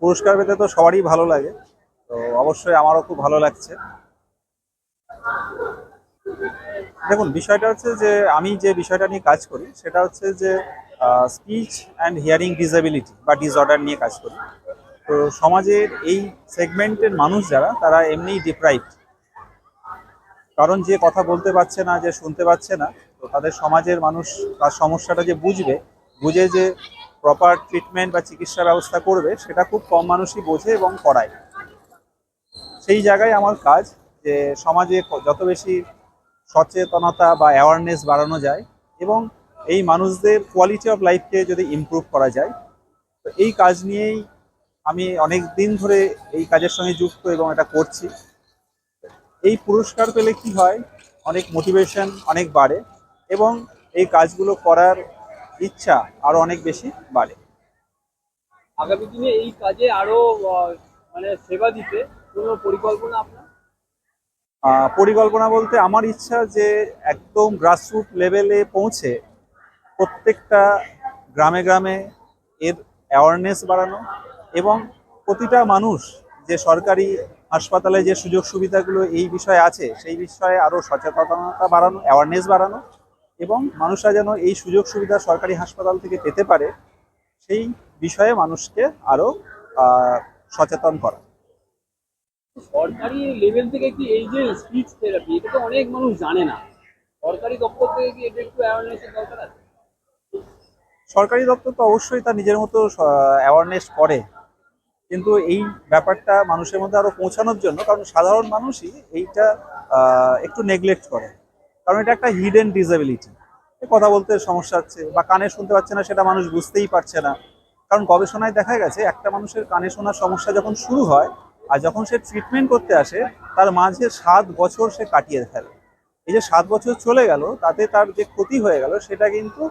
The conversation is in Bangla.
পুরস্কার পেতে তো সবারই ভালো লাগে, তো অবশ্যই আমারও খুব ভালো লাগছে। দেখুন, বিষয়টা হচ্ছে যে আমি যে বিষয়টা নিয়ে কাজ করি, সেটা হচ্ছে যে স্পিচ অ্যান্ড হিয়ারিং ডিসেবিলিটি বা ডিসঅর্ডার নিয়ে কাজ করি। তো সমাজের এই সেগমেন্টের মানুষ যারা, তারা এমনিই ডিপ্রাইভড কারণ যে কথা বলতে পারছে না, যে শুনতে পাচ্ছে না, তো তাদের সমাজের মানুষ তার সমস্যাটা যে বুঝবে, বুঝে যে প্রপার ট্রিটমেন্ট বা চিকিৎসা ব্যবস্থা করবে, সেটা খুব কম মানুষই বোঝে এবং করায়। সেই জায়গায় আমার কাজ যে সমাজে যত বেশি সচেতনতা বা অ্যাওয়ারনেস বাড়ানো যায় এবং এই মানুষদের কোয়ালিটি অফ লাইফকে যদি ইমপ্রুভ করা যায়, তো এই কাজ নিয়েই আমি অনেক দিন ধরে এই কাজের সঙ্গে যুক্ত এবং এটা করছি। এই পুরস্কার পেলে কি হয়? অনেক মোটিভেশন অনেক বাড়ে এবং এই কাজগুলো করার ইচ্ছা আরও অনেক বেশি বাড়ে। আগামী দিনে এই কাজে আরও মানে সেবা দিতে কোনো পরিকল্পনা আপনার? পরিকল্পনা বলতে আমার ইচ্ছা যে একদম গ্রাসরুট লেভেলে পৌঁছে প্রত্যেকটা গ্রামে গ্রামে এর অ্যাওয়ারনেস বাড়ানো এবং প্রতিটা মানুষ যে সরকারি হাসপাতালে যে সুযোগ সুবিধাগুলো এই বিষয়ে আছে সেই বিষয়ে আরও সচেতনতা বাড়ানো অ্যাওয়ারনেস বাড়ানো এবং মানুষরা যেন এই সুযোগ সুবিধা সরকারি হাসপাতাল থেকে পেতে পারে সেই বিষয়ে মানুষকে আরও সচেতন করা। সরকারি লেভেল থেকে কি এই যে স্পিচ থেরাপি এটা তো অনেক মানুষ জানে না। সরকারি দপ্তর থেকে কি এটা একটু অ্যাওয়ারনেসের দরকার আছে? সরকারি দপ্তর তো অবশ্যই তার নিজের মতো অ্যাওয়ারনেস করে। কিন্তু এই ব্যাপারটা মানুষের মধ্যে আরও পৌঁছানোর জন্য কারণ সাধারণ মানুষই এইটা একটু নেগলেক্ট করে। কারণ এটা একটা হিডেন ডিসেবিলিটি কথা বলতে সমস্যা হচ্ছে বা কানে শুনতে পাচ্ছে না সেটা মানুষ বুঝতেই পারছে না। কারণ গবেষণায় দেখা গেছে, একটা মানুষের কানে শোনার সমস্যা যখন শুরু হয় আর যখন সে ট্রিটমেন্ট করতে আসে, তার মাঝে সাত বছর সে কাটিয়ে ফেলে। এই যে সাত বছর চলে গেল, তাতে তার যে ক্ষতি হয়ে গেল, সেটা কিন্তু